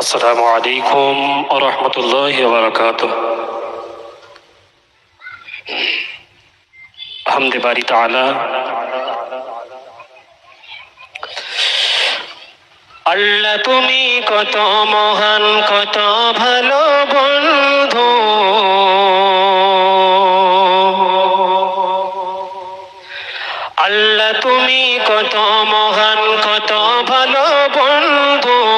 আসসালামু আলাইকুম রহমতুল্লাহ বারকাত হামদে বাড়ি তালা তুমি কত মহান, কত ভালো বন্ধু। আল্লাহ তুমি কত মহান, কত ভালো বন্ধু।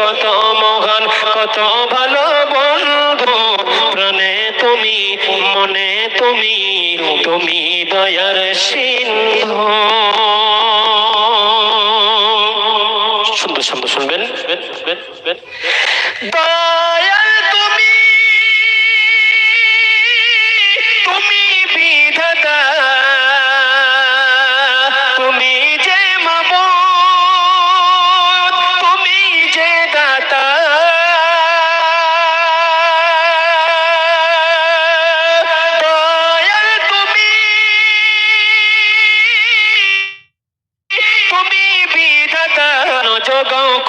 কত মহান, কত ভালো বন্ধু। প্রাণে তুমি, মনে তুমি তুমি দয়ার সিন্ধু। সুন্দর সুন্দর শুনবেন।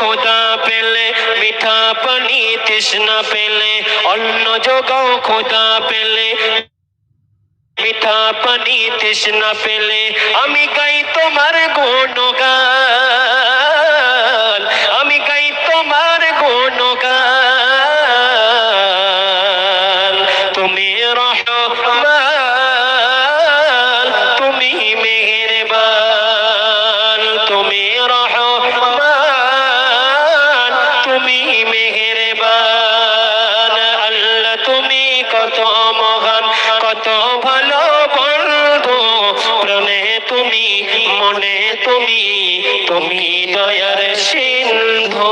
খোদা পেলে, মিঠা পানি তৃষ্ণা পেলে, অন্ন যোগাও খোদা পেলে, মিঠা পানি তৃষ্ণা পেলে, আমি গাই তোমার গুণগান। কত মহান কত ভালো বন্ধু। প্রাণে তুমি মনে তুমি তুমি দয়ার সিন্ধু।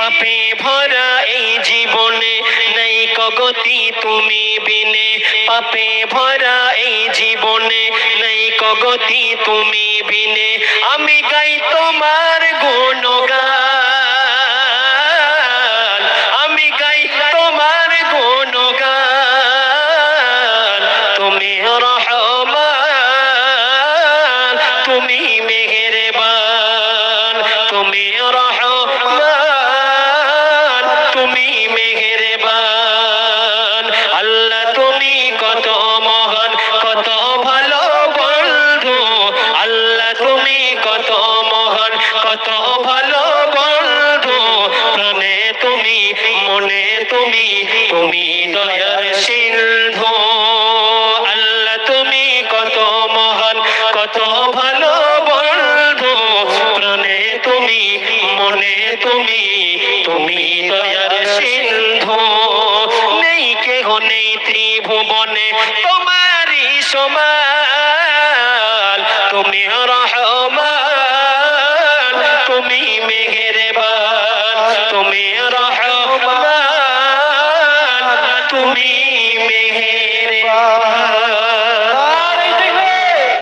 পাপে ভরা এই জীবনে নেই কগতি তুমি বিনে। পাপে ভরা এই জীবনে নেই কগতি তুমি বিনে। আমি গাই তোমার গুণগান। আমি গাই তোমার গুণগান। তুমি রহমান, তুমি মেহেরবান। তুমি রহমান। দয়ার সিন্ধু তুমি কত মহান, কত ভালো বন্ধু। তুমি, মনে তুমি তুমি দয়ার সিন্ধু নেই কেহ নেই ত্রিভুবনে তোমারই সমান। তুমি রহমান, তুমি মেহেরবান। তুমি